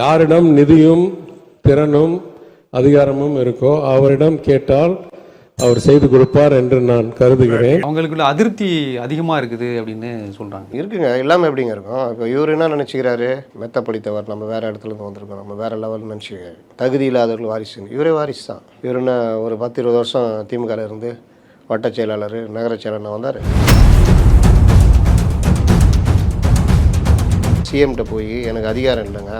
யாரிடம் நிதியும் திறனும் அதிகாரமும் இருக்கோ அவரிடம் கேட்டால் அவர் செய்து கொடுப்பார் என்று நான் கருதுகிறேன். அவங்களுக்குள்ள அதிருப்தி அதிகமா இருக்குது அப்படின்னு சொல்றாங்க. இருக்குங்க. எல்லாமே எப்படிங்க இருக்கும்? இப்போ இவர் என்ன நினச்சிக்கிறாரு? மெத்த படித்தவர் நம்ம வேறு இடத்துல இருந்து வந்திருக்கோம். நம்ம வேறு லெவல் நினச்சி தகுதி இல்லாதவர்கள் வாரிசு இவரே வாரிசு தான். இவர் என்ன ஒரு பத்து இருபது வருஷம் திமுகவில் இருந்து வட்டச் செயலாளர் நகர செயலாளர் வந்தார். சிஎம்கிட்ட போய் எனக்கு அதிகாரம் இல்லைங்க.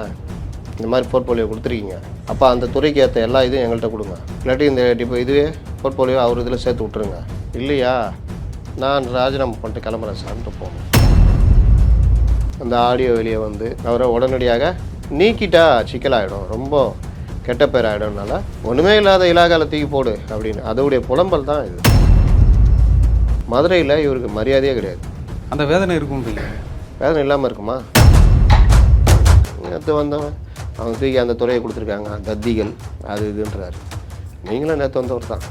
இந்த மாதிரி போர்ட்போலியோ கொடுத்துருக்கீங்க. அப்போ அந்த துறைக்கு ஏற்ற எல்லா இதுவும் எங்கள்கிட்ட கொடுங்க. இல்லாட்டி இந்த இப்போ இதுவே போர்ட்போலியோ அவர் இதில் சேர்த்து விட்ருங்க இல்லையா? நான் ராஜினாமா பண்ணிட்டு கிளம்புறேன் சார்ன்ட்டு போகணும் அந்த ஆடியோ வெளியே வந்து அவரை உடனடியாக நீக்கிட்டா சிக்கலாயிடும். ரொம்ப கெட்ட பேர் ஆகிடும்னால ஒன்றுமே இல்லாத இலாகால தூக்கி போடு அப்படின்னு. அதோடைய புலம்பல் தான் இது. மதுரையில் இவருக்கு மரியாதையே கிடையாது. அந்த வேதனை இருக்குன்றீங்க வேதனை இல்லாமல் இருக்குமா? நேற்று வந்தவன். அவங்க தூக்கி அந்த துறையை கொடுத்துருக்காங்க. தத்திகள் அது இதுன்றாரு. நீங்களும் நேற்று வந்தவர் தான்.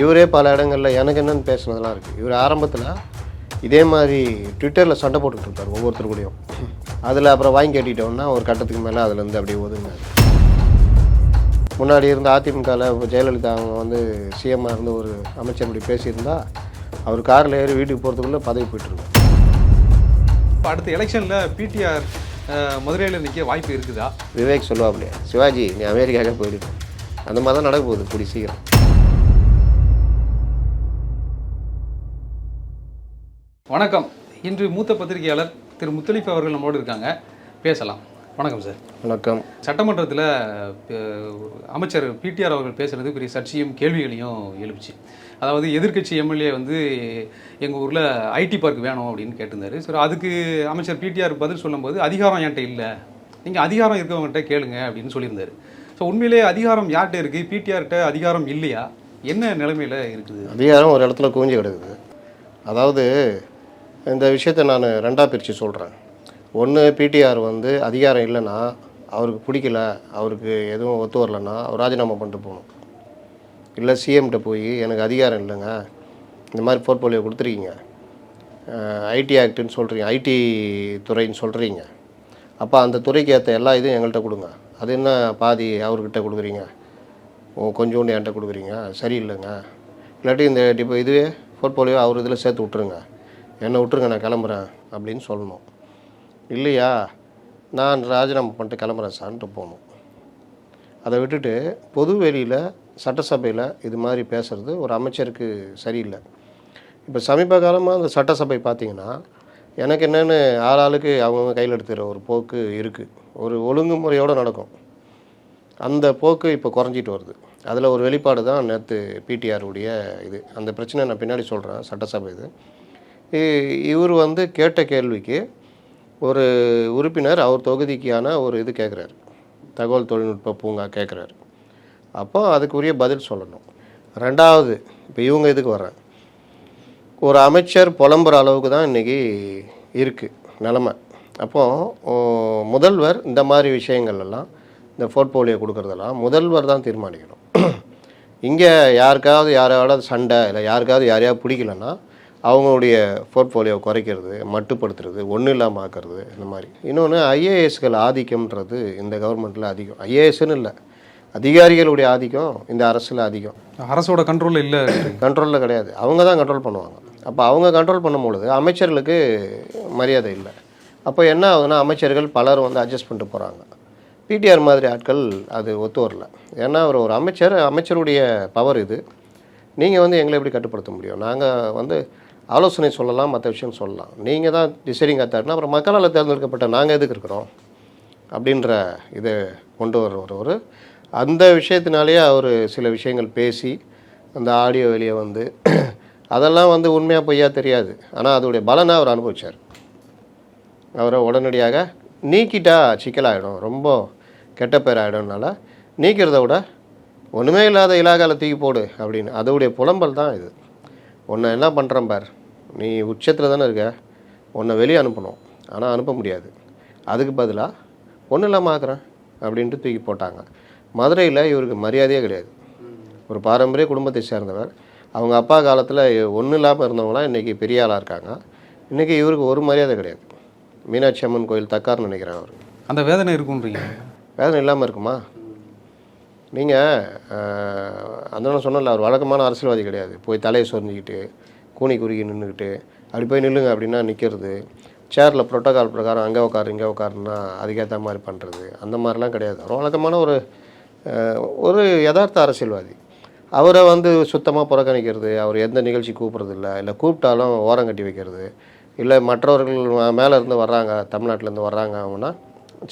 இவரே பல இடங்களில் எனக்கு என்னென்னு பேசுனதெல்லாம் இருக்குது இவர் ஆரம்பத்தில் இதே மாதிரி ட்விட்டரில் சண்டை போட்டுக்கிட்டு இருப்பார் ஒவ்வொருத்தர் கூடயும் அதில் அப்புறம் வாங்கி கட்டிட்டோம்னா ஒரு கட்டத்துக்கு மேலே அதுலேருந்து அப்படியே ஒதுங்கினார். முன்னாடி இருந்த அதிமுகவில் ஜெயலலிதா அவங்க வந்து சிஎம்மாக இருந்து ஒரு அமைச்சர் இப்படி பேசியிருந்தா அவர் காரில் ஏறி வீட்டுக்கு போகிறதுக்குள்ளே பதவி போயிட்டுருக்கோம் இப்போ அடுத்த எலெக்ஷனில் பிடிஆர் மதுரையில் நிற்க வாய்ப்பு இருக்குதா? விவேக் சொல்லுவாப்லையா சிவாஜி நீ அமெரிக்காவுக்கு போயிடு. அந்த மாதிரி தான் நடக்க போகுது கூடி சீக்கிரம். வணக்கம். இன்று மூத்த பத்திரிகையாளர் திரு முத்தலிஃப் அவர்கள் நம்மோடு இருக்காங்க. பேசலாம். வணக்கம் சார். வணக்கம். சட்டமன்றத்தில் அமைச்சர் பிடிஆர் அவர்கள் பேசுறது பெரிய சர்ச்சையும் கேள்விகளையும் எழுப்பிச்சு. அதாவது எதிர்க்கட்சி எம்எல்ஏ வந்து எங்கள் ஊரில் ஐடி பார்க் வேணும் அப்படின்னு கேட்டிருந்தாரு. சரி அதுக்கு அமைச்சர் பிடிஆர் பதில் சொல்லும்போது அதிகாரம் என்கிட்ட இல்லை. நீங்கள் அதிகாரம் இருக்கவங்ககிட்ட கேளுங்க அப்படின்னு சொல்லியிருந்தாரு. ஸோ உண்மையிலேயே அதிகாரம் யார்கிட்ட இருக்குது பிடிஆர்கிட்ட அதிகாரம் இல்லையா? என்ன நிலைமையில் இருக்குது? அதிகாரம் ஒரு இடத்துல குவிஞ்சு கிடக்குது. அதாவது இந்த விஷயத்தை நான் ரெண்டாக பிரித்து சொல்கிறேன் ஒன்று பிடிஆர் வந்து அதிகாரம் இல்லைன்னா அவருக்கு பிடிக்கல அவருக்கு எதுவும் ஒத்து வரலன்னா அவர் ராஜினாமா பண்ணிட்டு போகணும். இல்லை சிஎம்கிட்ட போய் எனக்கு அதிகாரம் இல்லைங்க இந்த மாதிரி போர்ட்போலியோ கொடுத்துருக்கீங்க. ஐடி ஆக்ட்டுன்னு சொல்கிறீங்க ஐடி துறைன்னு சொல்கிறீங்க அப்போ அந்த துறைக்கு ஏற்ற எல்லா இதுவும் எங்கள்கிட்ட கொடுங்க. அது என்ன பாதி அவர்கிட்ட கொடுக்குறீங்க? ஓ கொஞ்சோண்டு என்கிட்ட கொடுக்குறீங்க? சரியில்லைங்க. இல்லாட்டி இந்த இப்போ இதுவே போர்ட்போலியோ அவர் இதில் சேர்த்து விட்ருங்க என்னை விட்ருங்க நான் கிளம்புறேன் அப்படின்னு சொல்லணும். இல்லையா? நான் ராஜினாமா பண்ணிட்டு கிளம்புறேன் சார்ன்ட்டு போகணும். அதை விட்டுட்டு பொது வெளியில் சட்டசபையில் இது மாதிரி பேசுகிறது ஒரு அமைச்சருக்கு சரியில்லை. இப்போ சமீப காலமாக அந்த சட்டசபை பார்த்தீங்கன்னா எனக்கு என்னென்னு ஆளுக்கு அவங்கவுங்க கையில் எடுத்துகிற ஒரு போக்கு இருக்குது ஒரு ஒழுங்குமுறையோடு நடக்கும். அந்த போக்கு இப்போ குறைஞ்சிட்டு வருது. அதில் ஒரு வெளிப்பாடு தான் நேற்று பிடிஆருடைய இது. அந்த பிரச்சனை நான் பின்னாடி சொல்கிறேன் சட்டசபை இது. இ- இவர் வந்து கேட்ட கேள்விக்கு ஒரு உறுப்பினர் அவர் தொகுதிக்கான ஒரு இது கேட்குறாரு தகவல் தொழில்நுட்ப பூங்கா கேட்குறாரு அப்போ அதுக்குரிய பதில் சொல்லணும். ரெண்டாவது இப்போ இவங்க இதுக்கு வர்றேன் ஒரு அமைச்சர் புலம்புற அளவுக்கு தான் இன்றைக்கி இருக்குது நிலமை. அப்போது முதல்வர் இந்த மாதிரி விஷயங்கள்லாம் இந்த போர்ட்போலியோ கொடுக்குறதெல்லாம் முதல்வர் தான் தீர்மானிக்கணும். இங்கே யாருக்காவது யாராவது சண்டை இல்லை யாருக்காவது யாரையாவது பிடிக்கலன்னா அவங்களுடைய போர்ட்ஃபோலியோ குறைக்கிறது மட்டுப்படுத்துறது ஒன்றும் இல்லாமல் ஆக்கிறது இந்த மாதிரி. இன்னொன்று ஐஏஎஸ்கள் ஆதிக்கம்ன்றது இந்த கவர்மெண்ட்டில் அதிகம். ஐஏஎஸ்ன்னு இல்லை. அதிகாரிகளுடைய ஆதிக்கம் இந்த அரசில் அதிகம். அரசோட கண்ட்ரோலில் இல்லை. கண்ட்ரோலில் கிடையாது. அவங்க தான் கண்ட்ரோல் பண்ணுவாங்க. அப்போ அவங்க கண்ட்ரோல் பண்ணும்பொழுது அமைச்சர்களுக்கு மரியாதை இல்லை. அப்போ என்ன ஆகுதுன்னா அமைச்சர்கள் பலர் வந்து அட்ஜஸ்ட் பண்ணிட்டு போகிறாங்க பிடிஆர் மாதிரி ஆட்கள் அது ஒத்து வரல. ஏன்னா அவர் ஒரு அமைச்சர் அமைச்சருடைய பவர் இது. நீங்கள் வந்து எங்களை எப்படி கட்டுப்படுத்த முடியும்? நாங்கள் வந்து ஆலோசனை சொல்லலாம் மற்ற விஷயம் சொல்லலாம். நீங்கள் தான் டிசைடிங் அத்தாட்னா அப்புறம் மக்களால் தேர்ந்தெடுக்கப்பட்ட நாங்கள் எதுக்கு இருக்கிறோம்? அப்படின்ற இதை கொண்டு வர்றவர் அந்த விஷயத்தினாலேயே அவர் சில விஷயங்கள் பேசி அந்த ஆடியோ வெளியே வந்து அதெல்லாம் வந்து உண்மையாக பொய்யா தெரியாது. ஆனால் அதோடைய பலனை அவர் அனுபவிச்சார். அவரை உடனடியாக நீக்கிட்டா சிக்கலாகிடும் ரொம்ப கெட்ட பேர் ஆகிடும்னால நீக்கிறத விட ஒன்றுமே இல்லாத இலாகால தூக்கி போடு அப்படின்னு. அதோடைய புலம்பல் தான் இது. ஒன்று என்ன பண்ணுறேன் பார்? நீ உச்சத்தில் தானே இருக்க. உன்னை வெளியே அனுப்பணும். ஆனால் அனுப்ப முடியாது. அதுக்கு பதிலாக ஒன்றும் இல்லாமல் ஆக்குறேன் அப்படின்ட்டு தூக்கி போட்டாங்க. மதுரையில் இவருக்கு மரியாதையே கிடையாது. ஒரு பாரம்பரிய குடும்பத்தை சேர்ந்தவர். அவங்க அப்பா காலத்தில் ஒன்றும் இல்லாமல் இருந்தவங்களாம் இன்றைக்கி பெரிய ஆளாக இருக்காங்க. இன்றைக்கி இவருக்கு ஒரு மரியாதை கிடையாது. மீனாட்சி அம்மன் கோயில் தக்கார்னு நினைக்கிறேன் அவர். அந்த வேதனை இருக்குன்றீங்க வேதனை இல்லாமல் இருக்குமா? நீங்கள் அந்த சொன்னல அவர் வழக்கமான அரசியல்வாதி கிடையாது. போய் தலையை சொரிஞ்சிக்கிட்டு கூனி குறுகி நின்றுக்கிட்டு அப்படி போய் நில்லுங்க அப்படின்னா நிற்கிறது சேரில் ப்ரோட்டோகால் பிரகாரம் அங்கே உட்காரு இங்கே உட்காருன்னா அதுக்கேற்ற மாதிரி பண்ணுறது அந்த மாதிரிலாம் கிடையாது. அவர் வழக்கமான ஒரு ஒரு யதார்த்த அரசியல்வாதி. அவரை வந்து சுத்தமாக புறக்கணிக்கிறது அவர் எந்த நிகழ்ச்சி கூப்பிட்றது இல்லை இல்லை கூப்பிட்டாலும் ஓரம் கட்டி வைக்கிறது இல்லை மற்றவர்கள் மேலே இருந்து வர்றாங்க தமிழ்நாட்டிலேருந்து வர்றாங்க அவங்கன்னா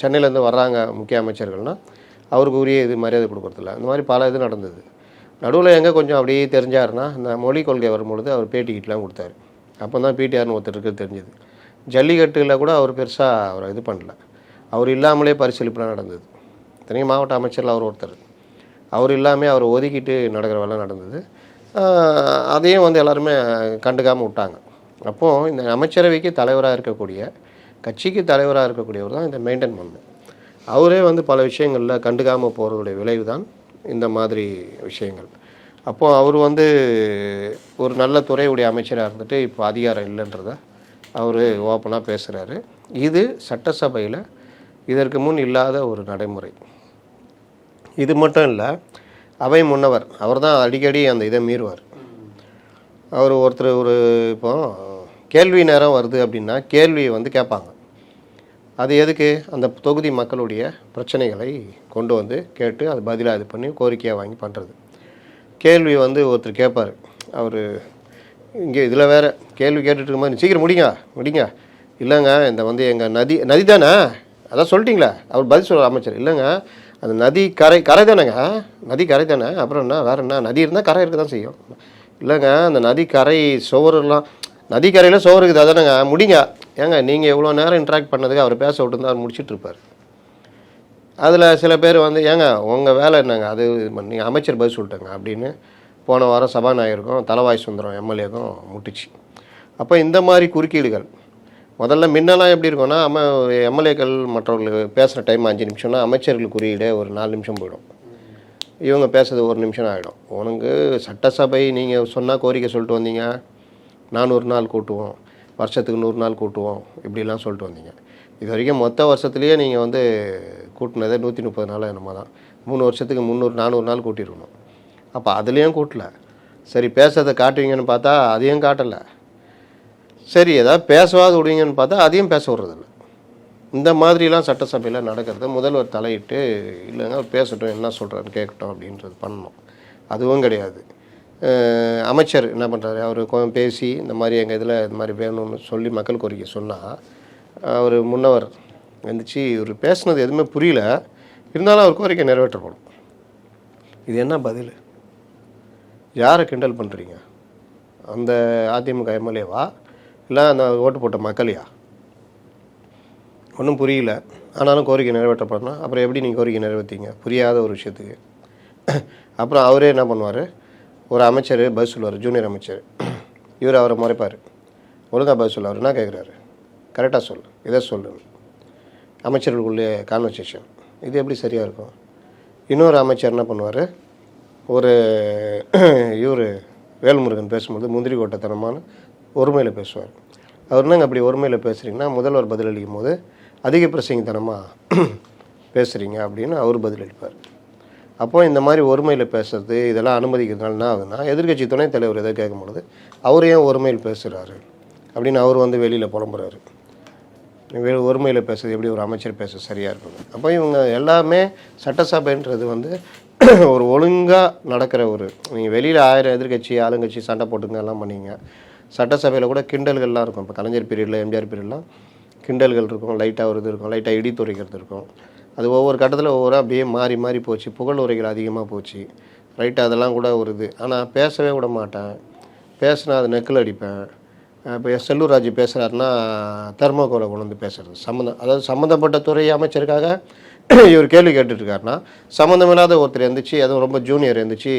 சென்னையிலேருந்து வர்றாங்க முக்கிய அமைச்சர்கள்னால் அவருக்கு உரிய இது மரியாதை கொடுக்குறதில்ல. இந்த மாதிரி பல இது நடந்தது. நடுவில் எங்கே கொஞ்சம் அப்படியே தெரிஞ்சாருன்னா இந்த மொழி கொள்கை வரும்பொழுது அவர் பேட்டிக்கிட்டலாம் கொடுத்தாரு. அப்போ தான் பிடிஆர்னு ஒருத்தர் தெரிஞ்சது. ஜல்லிக்கட்டுல கூட அவர் பெருசாக அவர் இது பண்ணல. அவர் இல்லாமலே பரிசீலிப்புலாம் நடந்தது. தனி மாவட்ட அமைச்சரில் அவர் ஒருத்தர். அவர் இல்லாமல் அவர் ஒதுக்கிட்டு நடக்கிற வேலை நடந்தது. அதையும் வந்து எல்லாருமே கண்டுக்காமல் விட்டாங்க. அப்போது இந்த அமைச்சரவைக்கு தலைவராக இருக்கக்கூடிய கட்சிக்கு தலைவராக இருக்கக்கூடியவர் தான் இதை மெயின்டைன் பண்ணணும் அவரே வந்து பல விஷயங்களில் கண்டுக்காமல் போகிறதுடைய விளைவு தான் இந்த மாதிரி விஷயங்கள். அப்போது அவர் வந்து ஒரு நல்ல துறையுடைய அமைச்சராக இருந்துட்டு இப்போ அதிகாரம் இல்லைன்றத அவர் ஓப்பனாக பேசுகிறாரு இது சட்டசபையில் இதற்கு முன் இல்லாத ஒரு நடைமுறை. இது மட்டும் இல்லை அவை முன்னவர் அவர் தான் அடிக்கடி அந்த இதை மீறுவார். அவர் ஒருத்தர் ஒரு இப்போ கேள்வி நேரம் வருது அப்படின்னா கேள்வியை வந்து கேட்பாங்க. அது எதுக்கு? அந்த தொகுதி மக்களுடைய பிரச்சனைகளை கொண்டு வந்து கேட்டு அது பதிலாக இது பண்ணி கோரிக்கையாக வாங்கி பண்ணுறது கேள்வி வந்து ஒருத்தர் கேட்பார் அவர் இங்கே இதில் வேறு கேள்வி கேட்டுட்டு மாதிரி சீக்கிரம் முடிங்க முடிங்க. இல்லைங்க இந்த வந்து எங்கள் நதி நதி தானே? அதான் சொல்லிட்டீங்களா. அவர் பதில் சொல்ல அமைச்சர். இல்லைங்க அந்த நதி கரை கரை தானேங்க. நதி கரை தானே. அப்புறம் என்ன வேறு என்ன? நதி இருந்தால் கரை இருக்க தான் செய்யும். இல்லைங்க அந்த நதி கரை சுவரெல்லாம் நதிக்கரையில் சோறு இருக்குது அதானேங்க? முடிங்க. ஏங்க நீங்கள் எவ்வளோ நேரம் இன்ட்ராக்ட் பண்ணதுக்கு அவர் பேச விட்டு அவர் முடிச்சிட்டு இருப்பார். அதில் சில பேர் வந்து ஏங்க உங்கள் வேலை என்னங்க? அது நீங்கள் அமைச்சர் பதில் சொல்லிட்டேங்க அப்படின்னு போன வாரம் சபாநாயகருக்கும் தலவாய் சுந்தரம் எம்எல்ஏக்கும் முட்டுச்சு. அப்போ இந்த மாதிரி குறுக்கீடுகள் முதல்ல முன்னெல்லாம் எப்படி இருக்கும்னா அம எம்எல்ஏக்கள் மற்றவர்கள் பேசுகிற டைம் அஞ்சு நிமிஷம்னா அமைச்சர்கள் குறியீடே ஒரு நாலு நிமிஷம் போயிடும். இவங்க பேசுறது ஒரு நிமிஷம் ஆகிடும் உனக்கு சட்டசபை நீங்கள் சொன்னால் கோரிக்கை சொல்லிட்டு வந்தீங்க. நானூறு நாள் கூட்டுவோம். வருஷத்துக்கு நூறு நாள் கூட்டுவோம். இப்படிலாம் சொல்லிட்டு வந்தீங்க. இது வரைக்கும் மொத்த வருஷத்துலேயே நீங்கள் வந்து கூட்டினதே நூற்றி முப்பது நாள் என்னமோ தான். மூணு வருஷத்துக்கு முந்நூறு நானூறு நாள் கூட்டியிருக்கணும். அப்போ அதுலேயும் கூட்டல. சரி பேசுறதை காட்டுவீங்கன்னு பார்த்தா அதையும் காட்டலை. சரி ஏதாவது பேசவாது விடுவீங்கன்னு பார்த்தா அதையும் பேச விட்றதில்ல. இந்த மாதிரிலாம் சட்டசபையில் நடக்கிறது. முதல்வர் தலையிட்டு இல்லைங்க பேசட்டும் என்ன சொல்கிறாருன்னு கேட்கட்டும் அப்படின்றது பண்ணணும். அதுவும் கிடையாது. அமைச்சர் என்ன பண்ணுறாரு அவர் கொஞ்சம் பேசி இந்த மாதிரி எங்கள் இதில் இந்த மாதிரி வேணும்னு சொல்லி மக்கள் கோரிக்கை சொன்னால் அவர் முன்னவர் வந்துச்சு இவர் பேசினது எதுவுமே புரியல. இருந்தாலும் அவர் கோரிக்கை நிறைவேற்றப்படும். இது என்ன பதில்? யாரை கிண்டல் பண்ணுறீங்க அந்த அதிமுக எம்எல்ஏவா? இல்லை அந்த ஓட்டு போட்ட மக்களையா? ஒன்றும் புரியல. ஆனாலும் கோரிக்கை நிறைவேற்றப்படணும். அப்புறம் எப்படி நீங்கள் கோரிக்கை நிறைவேற்றீங்க புரியாத ஒரு விஷயத்துக்கு. அப்புறம் அவரே என்ன பண்ணுவார்? ஒரு அமைச்சர் பதில் சொல்லுவார் ஜூனியர் அமைச்சர். இவர் அவரை முறைப்பார். ஒழுங்கா பதில் சொல்லுவார் என்ன கேட்குறாரு கரெக்டாக சொல்லு இதை சொல்லு. அமைச்சர்களுக்குள்ளே கான்வர்சேஷன் இது எப்படி சரியாக இருக்கும்? இன்னொரு அமைச்சர் என்ன பண்ணுவார்? ஒரு இவர் வேல்முருகன் பேசும்போது முந்திரி கோட்டத்தனமான ஒருமையில் பேசுவார். அவர் என்னங்க அப்படி ஒருமையில் பேசுகிறீங்கன்னா முதல்வர் பதிலளிக்கும் போது அதிக பிரசங்கித்தனமாக பேசுகிறீங்க அப்படின்னு அவர் பதிலளிப்பார். அப்போ இந்த மாதிரி ஒருமையில் பேசுறது இதெல்லாம் அனுமதிக்கிறதுனால என்ன ஆகுதுன்னா எதிர்க்கட்சி துணைத் தலைவர் எதை கேட்கும்பொழுது அவர் ஏன் ஒருமையில் பேசுகிறாரு அப்படின்னு அவர் வந்து வெளியில் புலம்புறாரு. ஒருமையில் பேசுறது எப்படி ஒரு அமைச்சர் பேச சரியாக இருக்கும்? அப்போ இவங்க எல்லாமே சட்டசபைன்றது வந்து ஒரு ஒழுங்காக நடக்கிற ஒரு நீங்கள் வெளியில் ஆயிரம் எதிர்க்கட்சி ஆளுங்கட்சி சண்டை போட்டுங்க எல்லாம் பண்ணீங்க. சட்டசபையில் கூட கிண்டல்கள்லாம் இருக்கும். இப்போ கலைஞர் பீரியடில் எம்ஜிஆர் பீரியட்லாம் கிண்டல்கள் இருக்கும். லைட்டாக ஒரு இது இருக்கும். லைட்டாக இடி துறைக்கிறது இருக்கும். அது ஒவ்வொரு கட்டத்தில் ஒவ்வொரு அப்படியே மாறி மாறி போச்சு. புகழ் உரைகள் அதிகமாக போச்சு. ரைட்டு அதெல்லாம் கூட ஒரு இது. ஆனால் பேசவே விட மாட்டேன். பேசினா அது நெக்கில் அடிப்பேன். இப்போ செல்லூர் ராஜு பேசுகிறாருன்னா தெர்மோகோலை கொண்டு வந்து பேசுறது. சம்மந்தம் அதாவது சம்மந்தப்பட்ட துறை அமைச்சருக்காக இவர் கேள்வி கேட்டுட்டு இருக்காருன்னா சம்மந்தமில்லாத ஒருத்தர் இருந்துச்சு அதுவும் ரொம்ப ஜூனியர் இருந்துச்சு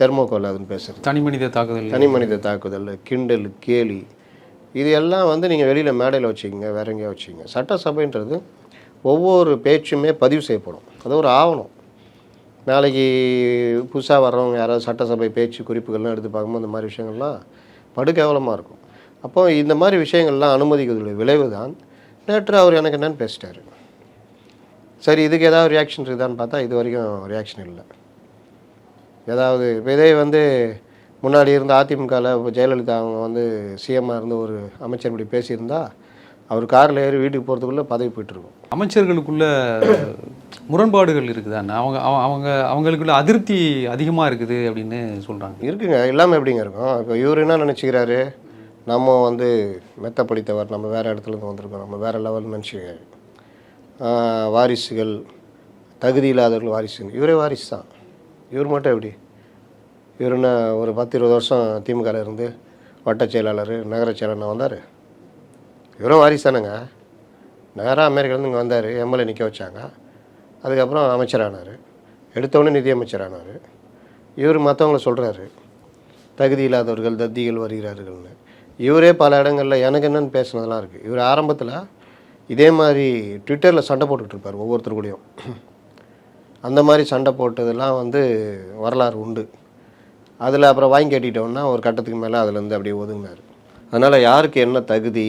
தெர்மோகோல் அதுன்னு பேசுறது. தனி மனித தாக்குதல். தனி மனித தாக்குதல் கிண்டல் கேலி. இது எல்லாம் வந்து நீங்கள் வெளியில் மேடையில் வச்சுக்கிங்க வேற எங்கேயா வச்சுக்கிங்க. சட்டசபைன்றது ஒவ்வொரு பேச்சுமே பதிவு செய்யப்படும். அது ஒரு ஆவணம். நாளைக்கு புதுசாக வர்றவங்க யாராவது சட்டசபை பேச்சு குறிப்புகள்லாம் எடுத்து பார்க்கும்போது இந்த மாதிரி விஷயங்கள்லாம் படுகேவலமாக இருக்கும். அப்போ இந்த மாதிரி விஷயங்கள்லாம் அனுமதிக்கிறதுடைய விளைவு தான். நேற்று அவர் எனக்கு என்னன்னு பேசிட்டார். சரி இதுக்கு ஏதாவது ரியாக்ஷன் இருக்குதான்னு பார்த்தா இது வரைக்கும் ரியாக்ஷன் இல்லை. ஏதாவது இதே வந்து முன்னாடி இருந்த அதிமுகவில் இப்போ ஜெயலலிதா அவங்க வந்து சிஎம்மாக இருந்து ஒரு அமைச்சர் இப்படி பேசியிருந்தா அவர் காரில் ஏறி வீட்டுக்கு போகிறதுக்குள்ளே பதவி போயிட்டுருக்கும். அமைச்சர்களுக்குள்ள முரண்பாடுகள் இருக்குதாண்ணா அவங்க அவ- அவங்க அவங்களுக்குள்ள அதிருப்தி அதிகமாக இருக்குது அப்படின்னு சொல்கிறாங்க இருக்குங்க எல்லாமே எப்படிங்க இருக்கும்? இப்போ இவர் என்ன நினச்சிக்கிறாரு? நம்ம வந்து மெத்த படித்தவர் நம்ம வேறு இடத்துலேருந்து வந்திருக்கோம் நம்ம வேறு லெவல் நினச்சிக்கிறாரு வாரிசுகள் தகுதி இல்லாதவர்கள் வாரிசுகள் இவரே வாரிசு தான். இவர் மட்டும் எப்படி? இவர் என்ன ஒரு பத்து இருபது வருஷம் திமுகவில் இருந்து வட்டச் செயலாளர் நகரச் செயலாளர் வந்தார்? இவரும் வாரிசானுங்க. நேராக அமெரிக்காலேருந்து இங்கே வந்தார். எம்எல்ஏ நிற்க வச்சாங்க. அதுக்கப்புறம் அமைச்சரானார். எடுத்தவொடனே நிதியமைச்சரானார் இவர் மற்றவங்கள சொல்கிறாரு தகுதி இல்லாதவர்கள் தத்திகள் வருகிறார்கள்னு. இவரே பல இடங்களில் எனக்கு என்னன்னு பேசுனதெல்லாம் இருக்குது இவர் ஆரம்பத்தில் இதே மாதிரி ட்விட்டரில் சண்டை போட்டுக்கிட்டு இருப்பார் ஒவ்வொருத்தர் கூடயும் அந்த மாதிரி சண்டை போட்டதெல்லாம் வந்து வரலாறு உண்டு. அதில் அப்புறம் வாங்கி கட்டிட்டோன்னா ஒரு கட்டத்துக்கு மேலே அதுலேருந்து அப்படியே ஒதுங்கினார். அதனால் யாருக்கு என்ன தகுதி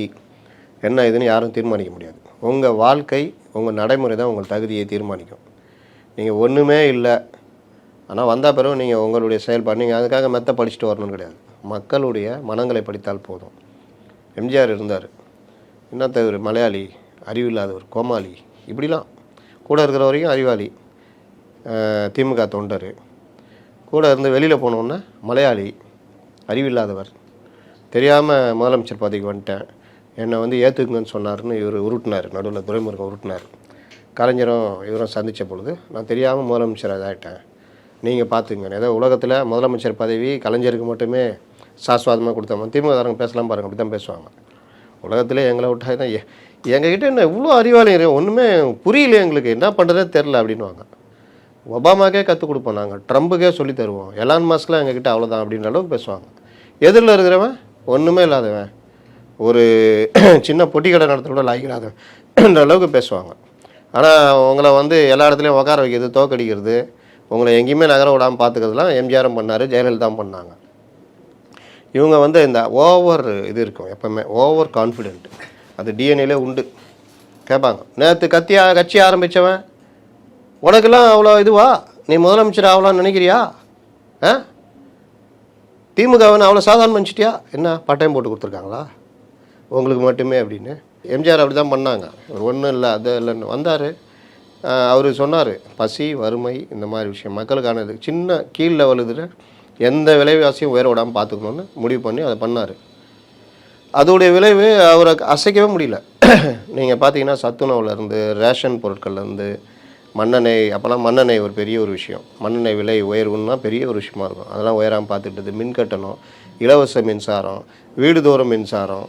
என்ன இதுன்னு யாரும் தீர்மானிக்க முடியாது. உங்கள் வாழ்க்கை உங்கள் நடைமுறை தான் உங்கள் தகுதியை தீர்மானிக்கும். நீங்கள் ஒன்றுமே இல்லை. ஆனால் வந்தால் பிறகு நீங்கள் உங்களுடைய செயல்பாடு நீங்கள் அதுக்காக மெத்த படிச்சுட்டு வரணும்னு கிடையாது. மக்களுடைய மனங்களை படித்தால் போதும். எம்ஜிஆர் இருந்தார். இன்னத்தவர் மலையாளி அறிவில்லாதவர் கோமாளி இப்படிலாம். கூட இருக்கிற வரைக்கும் அறிவாளி திமுக தொண்டர். கூட இருந்து வெளியில் போனோன்னே மலையாளி அறிவில்லாதவர். தெரியாமல் முதலமைச்சர் பதவிக்கு வந்துட்டேன். என்னை வந்து ஏற்றுக்குங்கன்னு சொன்னார்னு இவர் உருட்டினார் நடுவில் துரைமுருகன் உருட்டினார். கலைஞரும் இவரும் சந்தித்த பொழுது நான் தெரியாமல் முதலமைச்சர் இதாகிட்டேன் நீங்கள் பார்த்துங்க ஏதோ உலகத்தில் முதலமைச்சர் பதவி கலைஞருக்கு மட்டுமே சாஸ்வாதமாக கொடுத்தாங்க திமுககாரங்க பேசலாம் பாருங்க அப்படி தான் பேசுவாங்க. உலகத்திலே எங்களை விட்டா தான் எங்ககிட்ட என்ன இவ்வளோ அறிவாளி ஒன்றுமே புரியல எங்களுக்கு. என்ன பண்ணுறதே தெரில அப்படின்வாங்க ஒபாமாக்கே கற்றுக் கொடுப்போம் நாங்கள் ட்ரம்புக்கே சொல்லி தருவோம். எலான் மாஸ்க்லாம் எங்ககிட்ட அவ்வளோதான் அப்படின்ற அளவுக்கு பேசுவாங்க. எதிரில் இருக்கிறவன் ஒன்றுமே இல்லாதவன். ஒரு சின்ன பொட்டி கடை நடத்த கூட லாய்க்கில்லாதவன்ற அளவுக்கு பேசுவாங்க. ஆனால் உங்களை வந்து எல்லா இடத்துலையும் உட்கார வைக்கிறது தோக்கடிக்கிறது உங்களை எங்கேயுமே நகர விடாமல் பார்த்துக்கிறதுலாம் எம்ஜிஆரும் பண்ணார் ஜெயலலிதாவும் பண்ணாங்க. இவங்க வந்து இந்த ஓவர் இது இருக்கும் எப்பவுமே ஓவர் கான்ஃபிடென்ட் அது டிஎன்ஏலே உண்டு. கேட்பாங்க நேற்று கத்தியா கட்சி ஆரம்பித்தவன் உனக்கெல்லாம் அவ்வளோ இதுவா? நீ முதலமைச்சர் ஆகலாம்னு நினைக்கிறியா? ஆ? திமுகவன் அவ்வளோ சாதாரண மனுச்சிட்டியா என்ன பட்டயம் போட்டு கொடுத்துருக்காங்களா? உங்களுக்கு மட்டுமே அப்படின்னு. எம்ஜிஆர் அப்படி தான் பண்ணாங்க ஒன்றும் இல்லை அது இல்லைன்னு. வந்தார். அவர் சொன்னார் பசி வறுமை இந்த மாதிரி விஷயம் மக்களுக்கானது. சின்ன கீழ் லெவலுதில் எந்த விலைவாசியும் உயர விடாமல் பார்த்துக்கணுன்னு முடிவு பண்ணி அதை பண்ணார். அதோடைய விளைவு அவரை அசைக்கவே முடியல. நீங்கள் பார்த்தீங்கன்னா சத்துணவுலேருந்து ரேஷன் பொருட்கள்லேருந்து மண்ணெண்ணெய் அப்போல்லாம் மண்ணெண்ணெய் ஒரு பெரிய ஒரு விஷயம். மண்ணெண்ணெய் விலை உயர்வுன்னா பெரிய ஒரு விஷயமா இருக்கும். அதெல்லாம் உயராமல் பார்த்துக்கிட்டது மின் கட்டணம் இலவச மின்சாரம் வீடுதோறும் மின்சாரம்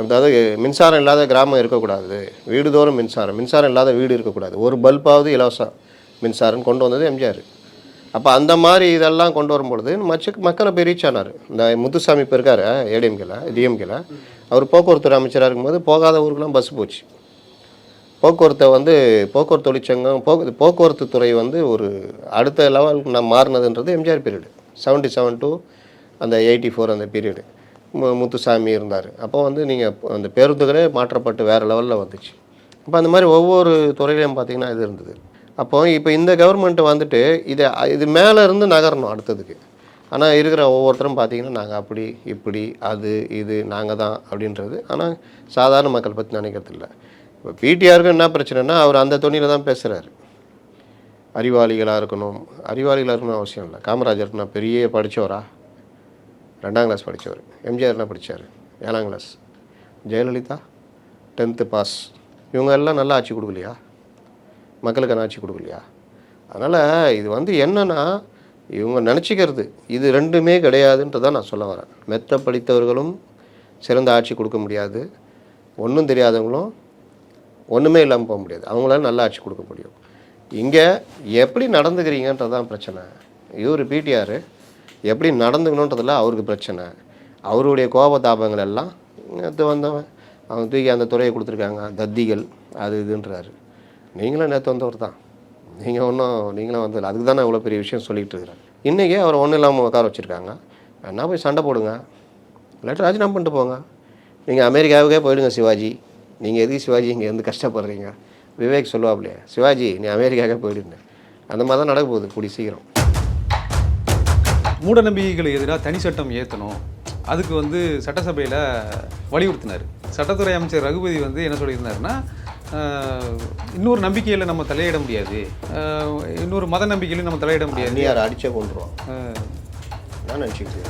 அதாவது மின்சாரம் இல்லாத கிராமம் இருக்கக்கூடாது. வீடுதோறும் மின்சாரம். மின்சாரம் இல்லாத வீடு இருக்கக்கூடாது. ஒரு பல்பாவது இலவசம் மின்சாரம் கொண்டு வந்தது எம்ஜிஆர். அப்போ அந்த மாதிரி இதெல்லாம் கொண்டு வரும்பொழுது மச்ச மக்களை போய் ரீச் ஆனார். இந்த முத்துசாமி இப்போ இருக்கார் ஏடிஎம்கேல டிஎம்கேல. அவர் போக்குவரத்து அமைச்சராக இருக்கும்போது போகாத ஊருக்கெலாம் பஸ் போச்சு. போக்குவரத்தை வந்து போக்குவரத்து தொழிற்சங்கம் போக்கு போக்குவரத்து துறை வந்து ஒரு அடுத்த லெவலுக்கு நான் மாறினதுன்றது MGR period seventy seven to அந்த எயிட்டி ஃபோர் அந்த பீரியடு முத்துசாமி இருந்தார். அப்போ வந்து நீங்கள் அந்த பேருந்துகளே மாற்றப்பட்டு வேறு லெவலில் வந்துச்சு. அப்போ அந்த மாதிரி ஒவ்வொரு துறையிலையும் பார்த்தீங்கன்னா இது இருந்தது. அப்போ இப்போ இந்த கவர்மெண்ட் வந்துட்டு இதை இது மேலே இருந்து நகரணும் அடுத்ததுக்கு. ஆனால் இருக்கிற ஒவ்வொருத்தரும் பார்த்தீங்கன்னா நாங்கள் அப்படி இப்படி அது இது நாங்கள் தான் அப்படின்றது. ஆனால் சாதாரண மக்கள் பற்றி நினைக்கிறது இல்லை இப்போ பிடிஆருக்கு என்ன பிரச்சனைனா அவர் அந்த துணியில் தான் பேசுகிறாரு அறிவாளிகளாக இருக்கணும் அறிவாளிகளாக இருக்கணும் அவசியம் இல்லை. காமராஜர் நான் பெரிய படித்தவரா ரெண்டாம் கிளாஸ் படித்தவர் எம்ஜிஆர்லாம் படித்தார் ஏழாம் கிளாஸ் ஜெயலலிதா டென்த்து பாஸ் இவங்க எல்லாம் நல்லா ஆட்சி கொடுக்கலையா? மக்களுக்கான ஆட்சி கொடுக்கலையா? அதனால் இது வந்து என்னென்னா இவங்க நினச்சிக்கிறது இது ரெண்டுமே கிடையாதுன்றதான் நான் சொல்ல வரேன். மெத்த படித்தவர்களும் சிறந்த ஆட்சி கொடுக்க முடியாது. ஒன்றும் தெரியாதவங்களும் ஒன்றுமே இல்லாமல் போக முடியாது. அவங்களால நல்லா ஆட்சி கொடுக்க முடியும். இங்கே எப்படி நடந்துக்கிறீங்கன்றது தான் பிரச்சனை இவர் பிடிஆர் எப்படி நடந்துக்கணுன்றதுல அவருக்கு பிரச்சனை. அவருடைய கோபதாபங்கள் எல்லாம் நேற்று வந்தவன் அவங்க தூக்கி அந்த துறையை கொடுத்துருக்காங்க தத்திகள் அது இதுன்றாரு. நீங்களும் நேற்று வந்தவர் தான். நீங்கள் ஒன்றும் நீங்களும் வந்ததில்லை அதுக்கு தான் நான் இவ்வளோ பெரிய விஷயம் சொல்லிகிட்டு இருக்கிறேன் இன்றைக்கி அவரை ஒன்றும் இல்லாமல் உட்கார வச்சுருக்காங்க. என்ன போய் சண்டை போடுங்க. இல்லாட்டி ராஜினாமா பண்ணிட்டு போங்க. நீங்கள் அமெரிக்காவுக்கே போயிடுங்க சிவாஜி. நீங்கள் எதுக்கு சிவாஜி இங்கே வந்து கஷ்டப்படுறீங்க? விவேக் சொல்லுவாப்லையே சிவாஜி நீ அமெரிக்காவுக்கே போயிடுங்க அந்த மாதிரி தான் நடக்க போகுது கூடி சீக்கிரம். மூட நம்பிக்கைகளை எதிராக தனி சட்டம் ஏற்றணும் அதுக்கு வந்து சட்டசபையில் வலியுறுத்தினார். சட்டத்துறை அமைச்சர் ரகுபதி வந்து என்ன சொல்லியிருந்தாருன்னா இன்னொரு நம்பிக்கையில் நம்ம தலையிட முடியாது. இன்னொரு மத நம்பிக்கையிலும் நம்ம தலையிட முடியாது. அடிச்சே கொண்டுருவான் ஆஹ், நான் நினச்சிக்கிட்டு